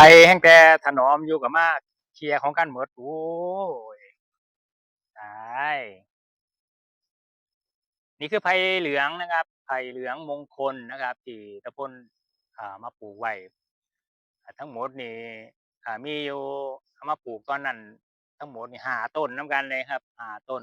ภัยแห่งแต่ถนอมอยู่กับมาเคลียร์ของกันหมดโอ้ยตายนี่คือไผ่เหลืองนะครับไผ่เหลืองมงคลนะครับ ที่ตะพนมาปลูกไว้ทั้งหมดนี่มีอยู่มาปลูกตอนนั้น ทั้งหมดนี่หาต้นน้ำกันเลยครับหาต้น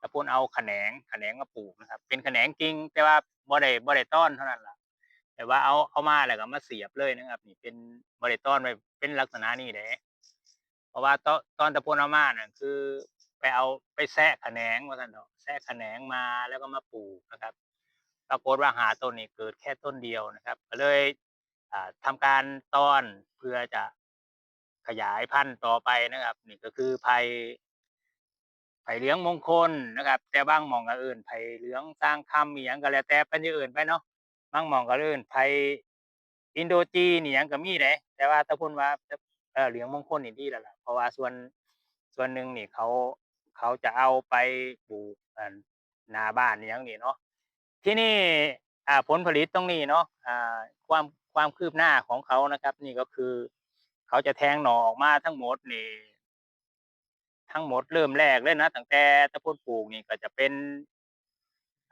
ตะพนเอาแขนงแขนงมาปลูกนะครับ เป็นแขนงจริงแต่ว่าบ่ได้บ่ได้ต้อนเท่านั้นล่ะ แต่ว่าเอาเอามาแล้วก็มาเสียบเลยนะครับ นี่เป็นบริต้อนไปเป็นลักษณะนี้แหละเพราะว่าตอนตอนตะพนเอามาน่ะคือไปเอาไปแซะแขนงว่าท่านเถอะแซะแขนงมาแล้วก็มาปลูกนะครับปรากฏว่าหาต้นนี้เกิดแค่ต้นเดียวนะครับก็เลยอ่าทำการต้อนเพื่อจะขยายพันธุ์ต่อไปนะครับ นี่ก็คือไผ่ไผ่เหลืองมงคลนะครับ แต่บางหมองก็เอื่นไผ่เหลืองสร้างคำมีหยังก็แล้วแต่เป็นอย่างอื่นไปเนาะ บางหมองก็เอื่นไผอินโดจีนนี่หยังก็มีเด้แต่ว่าถ้าพูดว่าเออเหลืองมงคลนี่ดีแล้วล่ะ เพราะว่าส่วนส่วนหนึ่งนี่เขาเขาจะเอาไปปลูกอันหน้าบ้านนี่หยังนี่เนาะที่นี่อ่าผลผลิตตรงนี้เนาะอ่าความความคืบหน้าของเขานะครับ นี่ก็คือ เขาจะแทงหน่อออกมาทั้งหมดนี่ ทั้งหมดเริ่มแรกเลยนะตั้งแต่ตะพนปลูกนี่ก็จะเป็น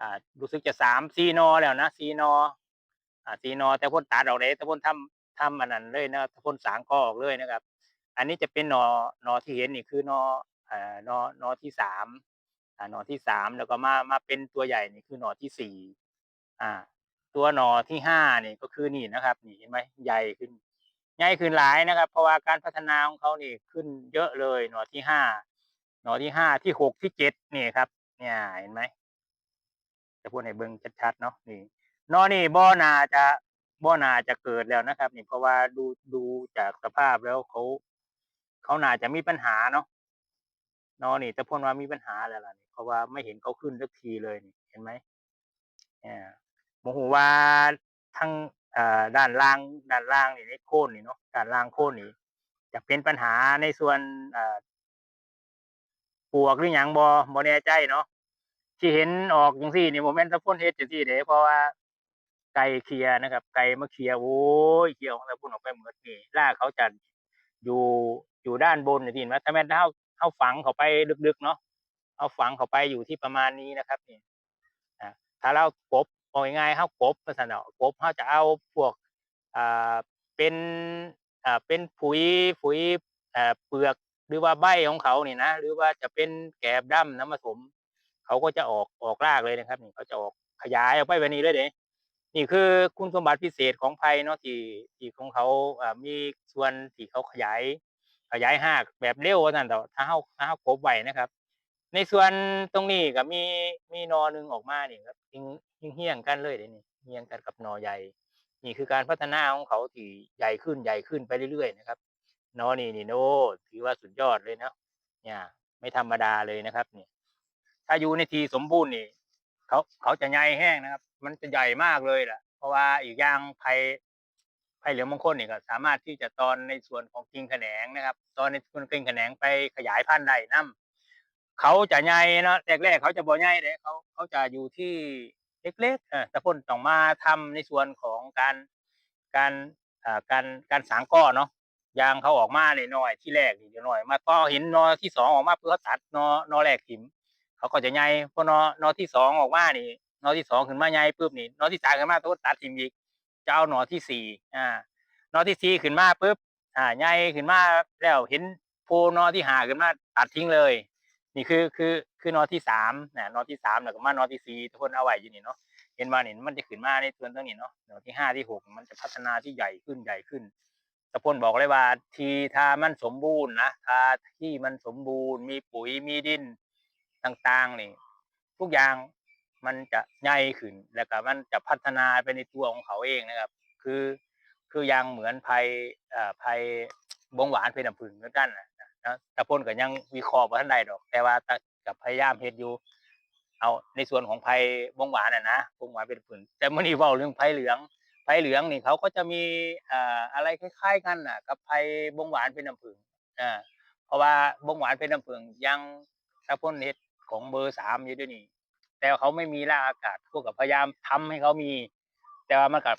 อ่ารู้สึกจะสามสี่นอแล้วนะสี่นออ่าซีนอแต่พ่นตัดออกเลยแต่พ่นทำทำอันนั้นเลยนะแต่พ่นสางก็ออกเลยนะครับ อันนี้จะเป็นนอนอที่เห็นนี่คือนออ่านอนอที่สามอ่านอที่สามแล้วก็มามาเป็นตัวใหญ่นี่คือนอที่สี่อ่า ตัวหนอที่ห้านี่ก็คือนี่นะครับ นี่เห็นไหมใหญ่ขึ้นใหญ่ขึ้นหลายนะครับ เพราะว่าการพัฒนาของเขานี่ขึ้นเยอะเลยหนอที่ห้าหนอที่ห้าที่หกที่เจ็ดนี่ครับ เนี่ยเห็นไหม จะพูดให้เบิ่งชัดๆเนาะนี่นอนี่บ่นาจะบ่นาจะเกิดแล้วนะครับ นี่เพราะว่าดูดูจากสภาพแล้วเขาเขาน่าจะมีปัญหาเนาะนอนี่แต่พ่นว่ามีปัญหาแล้วล่ะนี่เพราะว่าไม่เห็นเขาขึ้นสักทีเลยนี่เห็นไหมเนี่ยโมโหว่าทั้งด้านล่างด้านล่างนี่ในโค่นนี่เนาะด้านล่างโค่นนี่จะเป็นปัญหาในส่วนปวกหรือหยังบ่บ่แน่ใจเนาะ ที่เห็นออกจังซี่นี่บ่แม่นตะพ่นเฮ็ดจังซี่เด้เพราะว่าไก่เคลียนะครับ ไก่มาเคลียโอ้ยเคลียของตะพ่นออกไปหมดนี่ราเขาจะอยู่อยู่ด้านบนนี่ที่เห็นไหมถ้าแม่นเฮาเฮาฝังเข้าไปลึกๆเนาะเอาฝังเข้าไปอยู่ที่ประมาณนี้นะครับนี่ถ้าเรากบเอาง่ายๆเฮากบว่าซั่นเนาะกบเฮาจะเอาพวกอ่าเป็นอ่าเป็นปุ๋ยปุ๋ยอ่อเปลือกหรือว่าใบของเขานี่นะหรือว่าจะเป็นแกบดำน้ำผสม เขาก็จะออกออกรากเลยนะครับนี่เขาจะออกขยายออกไปแบบนี้เลยเด้นี่คือคุณสมบัติพิเศษของไผ่เนาะที่ที่ของเขาอ่ามีส่วนที่เขาขยาย ขยายหากแบบเร็วว่าซั่นเถาะถ้าเฮาถ้าเฮากบไว้นะครับ ในส่วนตรงนี้ก็มีมีนอหนึ่งออกมาเนี่ยครับเฮี้ยงเฮี้ยงกันเลยเด้นี่เฮี้ยงกันกับนอใหญ่นี่คือการพัฒนาของเขาที่ใหญ่ขึ้นใหญ่ขึ้นไปเรื่อยๆนะครับนอนี่นี่โนถือว่าสุดยอดเลยนะเนี่ยไม่ธรรมดาเลยนะครับเนี่ย ถ้าอยู่ในทีสมบูรณ์นี่ เขาเขาจะใหญ่แห้งนะครับ มันจะใหญ่มากเลยแหละเพราะว่าอีกอย่างไผ่ไผ่เหลืองมงคลนี่ก็สามารถที่จะตอนในส่วนของกิ่งแขนงนะครับ ตอนในส่วนกิ่งแขนงไปขยายพันธุ์ได้นํเขาจะใหญ่เนาะแรกๆเขาจะบ่ใหญ่เด้เขาเขาจะอยู่ที่เล็กๆออแต่พ่นต้องมาทำในส่วนของการการอ่าการการสางก้อเนาะยางเขาออกมาเน้อยที่แรกนี่น้อย มาก็เห็นนอที่สองออกมาเพื่อตัดนอนอแรกถิ่ม เขาก็จะใหญ่พอนอนอที่สองออกมานี่นอที่สองขึ้นมาใหญ่ปุ๊บนี่นอที่สามขึ้นมาตัวตัดทิมอีกจะเอาหนอที่สี่อ่านอที่สี่ขึ้นมาปุ๊บอ่าใหญ่ขึ้นมาแล้วเห็นโพนอที่ห้าขึ้นมาตัดทิ้งเลย นี่คือคือคือนอที่สามนะนอที่สามแล้วก็มานอที่สี่ทุกคนเอาไว้อยู่นี่เนาะเห็นมาเนี่ยมันจะขึ้นมาในส่วนตรงนี้เนาะนอที่ห้าที่หกมันจะพัฒนาที่ใหญ่ขึ้นใหญ่ขึ้นตะพนบอกเลยว่าทีถ้ามันสมบูรณ์นะถ้าที่มันสมบูรณ์มีปุ๋ยมีดิน ต่างๆนี่ทุกอย่างมันจะใหญ่ขึ้น แล้วก็มันจะพัฒนาไปในตัวของเขาเองนะครับ คือคือยังเหมือนภัยอ่อภัยบงหวานเพน้ำผึ้งเหมือนกันนะนะต่พ่นก็ยังวิเคราะห์ว่าท่านใดดอก แต่ว่ากับพยายามเฮ็ดอยู่ เอาในส่วนของภัยบงหวานน่ะนะบงหวานเป็นผึ้งแต่มื่อนี้เว้าเรื่องภัยเหลืองภัยเหลืองนี่เขาก็จะมีอ่ออะไรคล้ายๆกันน่ะ กับภัยบงหวานเป็นน้ำผึ้งอ่าเพราะว่าบงหวานเป็นน้ำผึ้งยังถ้าพ่นเฮ็ด ของเบอร์สามอยู่ด้วยนี่แต่เขาไม่มีร่าอากาศพวกกับพยายามทำให้เขามี แต่ว่ามันกับ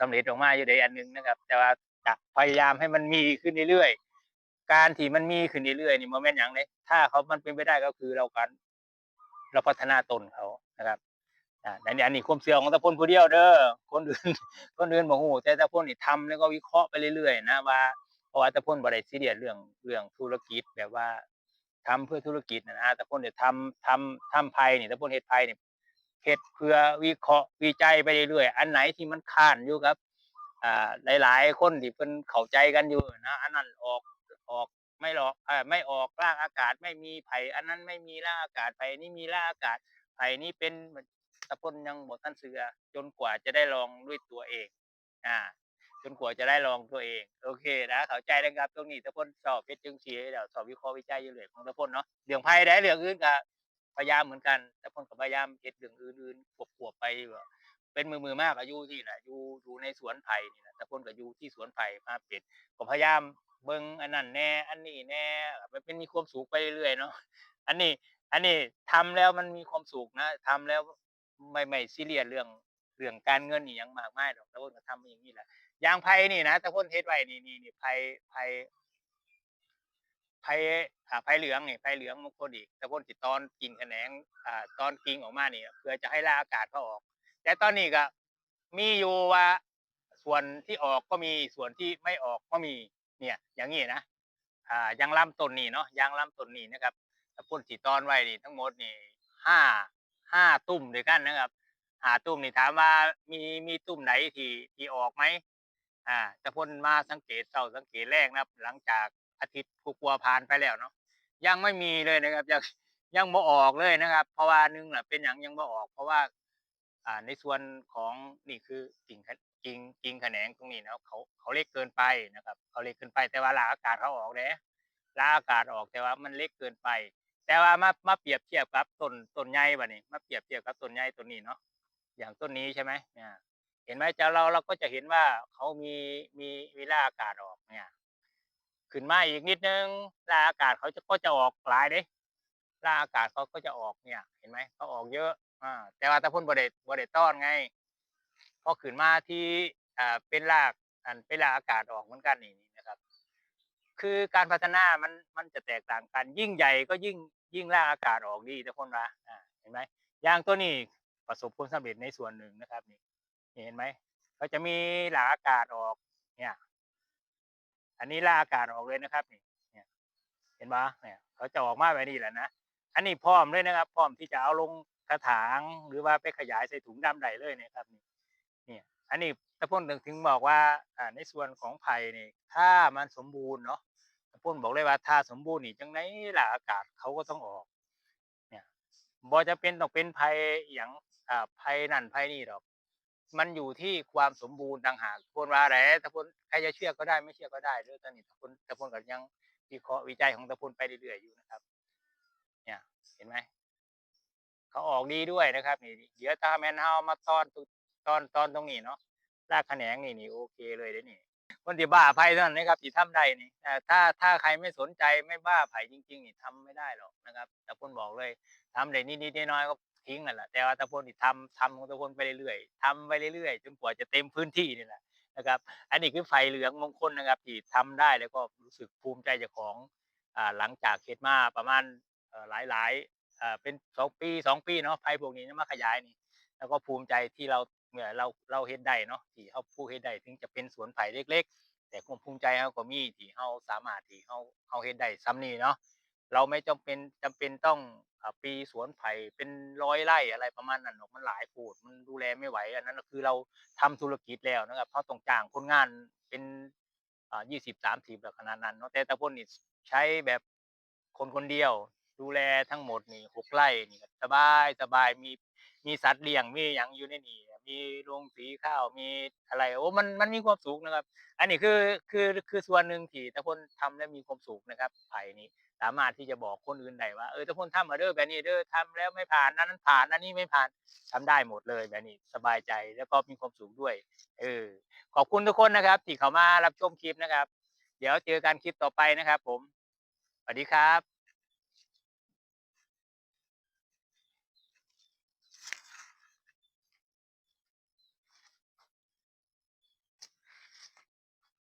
สำเร็จออกมาอยู่ในอันหนึงนะครับ แต่ว่าจะพยายามให้มันมีขึ้นเรื่อยๆการที่มันมีขึ้นเรื่อยๆนี่โมเมนต์อย่างเลยถ้าเขามันเป็นไปได้ก็คือเราการเราพัฒนาตนเขานะครับอ่าอันนี้อันนี้ความเสื่อของตะพลผู้เดียวเด้อคนอื่นคนอื่นบอกโอ้แต่ตะพลนี่ทำแล้วก็วิเคราะห์ไปเรื่อยๆนะว่าเพราะว่าตะพลบ่ได้ซีเรียเรื่องเรื่องธุรกิจแบบว่า ทำเพื่อธุรกิจนะนะตะพลเนี่ยทำทำทำไพ่นี่ยตะพลเฮ็ดไพ่นี่ยเฮ็ดเพื่อวิเคราะห์วิจัยไปเรื่อยๆอันไหนที่มันค้านอยู่ครับอ่าหลาย ๆ คนที่เพิ่นเข้าใจกันอยู่นะอันนั้นออกออกไม่หรอกอ่ไม่ออกร่างอากาศไม่มีไผอันนั้นไม่มีร่างอากาศไผนี่มีร่างอากาศไผนี่เป็นตะพนยังบ่ทันเสือจนกว่าจะได้ลองด้วยตัวเองอ่า จนกว่าจะได้ลองตัวเอง โอเคนะเข้าใจนะครับตรงนี้ตะพนสอบเฮ็ดจังซี่แล้วสอบวิเคราะห์วิจัยอยู่เรื่อยของตะพนเนาะเรื่องไผได้เรื่องอื่นก็พยายามเหมือนกันตะพนก็พยายามเฮ็ดเรื่องอื่นๆควบๆไปว่าเป็นมือมือมากก็อยู่ที่น่ะอยู่อยู่ในสวนไผ่นี่นะต่คนก็อยู่ที่สวนไผ่มาเป็ดก็พยายามเบิ่งอันนั้นแน่ อันนี้แน่มันเป็นมีความสุขไปเรื่อยๆเนาะอันนี้ อันนี้ทำแล้วมันมีความสุขนะทำแล้วไม่ไม่ซีเรียสเรื่องเรื่องการเงินนี่ยังมากมายดอกต่คนก็ทำอย่างนี้แหละ ยางไผ่นี่นะแต่นเฮ็ดไว้นี่นี่นี่ไผ่ไผ่ไผ่อ่าไผ่เหลืองนี่ไผ่เหลืองมงคลอีกแต่นสิตอนกิ่งแขนงอ่าตอนกิ่งออกมานี่เพื่อจะให้ระอากาศเขาออก แต่ตอนนี้ก็มีอยู่ว่าส่วนที่ออกก็มีส่วนที่ไม่ออกก็มีเนี่ย อย่างนี้นะอ่ายางลำต้นนี้เนาะยางลำต้นนี้นะครับต่พ่นสีตอนไว้นี่ทั้งหมดนี่ห้าห้าตุ่มด้วยกันนะครับหาตุ่มนี่ถามว่ามีมีตุ่มไหนที่ที่ออกไหม อ่าแต่พ่นมาสังเกตเสาสังเกตแรกนะครับ หลังจากอาทิตย์กลัวผ่านไปแล้วเนาะยังไม่มีเลยนะครับ ยังยังบ่ออกเลยนะครับ เพราะว่านึงแหละเป็นอย่างยังบ่ออก เพราะว่า อ่าในส่วนของนี่คือกิ่งกิ่งกิ่งแขนงตรงนี้นะเขาเขาเล็กเกินไปนะครับเขาเล็กเกินไป แต่ว่าลาอากาศเขาออกเด้ลาอากาศออกแต่ว่ามันเล็กเกินไป แต่ว่ามามาเปรียบเทียบกับต้นต้นใหญ่บัดนี้มาเปรียบเทียบกับต้นใหญ่ต้นนี้เนาะอย่างต้นนี้ใช่ไหมเนี่ย เห็นไหมจะเราเราก็จะเห็นว่าเขามีมีมีลากอากาศออกเนี่ยขึ้นมาอีกนิดนึงลากอากาศเขาจะก็จะออกหลายเด้ลากอากาศเขาก็จะออกเนี่ย เห็นไหมเขาออกเยอะอ่าแต่ว่าถ้าพ่นบไดบไดต้อนไงพอขึ้นมาที่อ่าเป็นรากอันเป็นรากอากาศออกเหมือนกันนี่นะครับ คือการพัฒนามันมันจะแตกต่างกัน ยิ่งใหญ่ก็ยิ่งยิ่งรากอากาศออกดีทุกคนว่าอ่าเห็นไหมยางตัวนี้ประสบผลสำเร็จในส่วนหนึ่งนะครับนี่ เห็นไหมเขาจะมีหลาอากาศออก เนี่ย อันนี้ราอากาศออกเลยนะครับนี่เนี่ยเห็นปะเนี่ยเขาจะออกมาแบบนี้แหละนะอันนี้พร้อมเลยนะครับ พร้อมที่จะเอาลงกระถางหรือว่าไปขยายใส่ถุงดำได้เลยนะครับนี่เนี่ยอันนี้ตะพ่นถึงถึงบอกว่าอ่าในส่วนของไผ่นี่ถ้ามันสมบูรณ์เนาะตะพ่นบอกเลยว่าถ้าสมบูรณ์นี่จังไดล่ะอากาศเขาก็ต้องออก เนี่ยบ่จะเป็นต้องเป็นไผ่อย่างอ่าไผ่นั่นไผ่นี่ดอก มันอยู่ที่ความสมบูรณ์ต่างหากคนว่าแหละตะพนใครจะเชื่อก็ได้ไม่เชื่อก็ได้เรื่องตอนนี้ตะพนตะพนก็ยังวิเคราะห์วิจัยของตะพนไปเรื่อยๆอยู่นะครับ เนี่ยเห็นไหมเขาออกดีด้วยนะครับ นี่เดี๋ยวถ้าแมนเฮามาตอนตอนตอนตรงนี้เนาะรากแขนงนี่นี่โอเคเลยเด้นี่คนที่บ้าไผ่เท่านั้นนะครับที่ทำได้นี่แต่ถ้าถ้าใครไม่สนใจไม่บ้าไผ่จริง ๆ นี่ทำไม่ได้หรอกนะครับ แต่พ่นบอกเลยทำได้นิดๆน้อยๆก็ ทิ้งนั่นแหละแต่ว่าตะพนที่ทำทำของตะพนไปเรื่อยๆทำไปเรื่อยๆจนกว่าจะเต็มพื้นที่นี่แหละนะครับ อันนี้คือไฟเหลืองมงคลนะครับที่ทำได้แล้วก็รู้สึกภูมิใจเจ้าของอ่าหลังจากเฮ็ดมาประมาณหลายๆอ่าเป็นสองปีสองปีเนาะไผ่พวกนี้มาขยายนี่แล้วก็ภูมิใจที่เราเมื่อเราเราเฮ็ดได้เนาะที่เฮาผู้เฮ็ดได้ถึงจะเป็นสวนไผ่เล็ก ๆ แต่ความภูมิใจเฮาก็มีที่เฮาสามารถที่เฮาเฮาเฮ็ดได้ส่ำนี้เนาะ เราไม่จำเป็นจำเป็นต้องปีสวนไผ่เป็นร้อยไร่อะไรประมาณนั้นหรอกมันหลายโพดมันดูแลไม่ไหว อันนั้นก็คือเราทำธุรกิจแล้วนะครับเพราะต้องจ้างคนงานเป็นอ่า20-30แบบขนาดนั้นเนาะแต่ต่พ่นนี่ใช้แบบคนคนเดียว ดูแลทั้งหมดนี่6ไร่นี่สบายสบายมีมีสัตว์เลี้ยงมีหยังอยู่ในนี่มีโรงสีข้าวมีอะไรโอ้มันมันมีความสุขนะครับ อันนี้คือคือคือส่วนหนึ่งที่ตะพนทำแล้วมีความสุขนะครับไผ่นี้ สามารถที่จะบอกคนอื่นได้ว่าเออถ้าคนทำมาเด้อแบบนี้เด้อทำแล้วไม่ผ่านนั้นผ่านอันนี้ไม่ผ่านทำได้หมดเลยแบบนี้สบายใจแล้วก็มีความสุขด้วย เออ ขอบคุณทุกคนนะครับ ที่เข้ามารับชมคลิปนะครับ เดี๋ยวเจอกันคลิปต่อไปนะครับ ผมสวัสดีครับ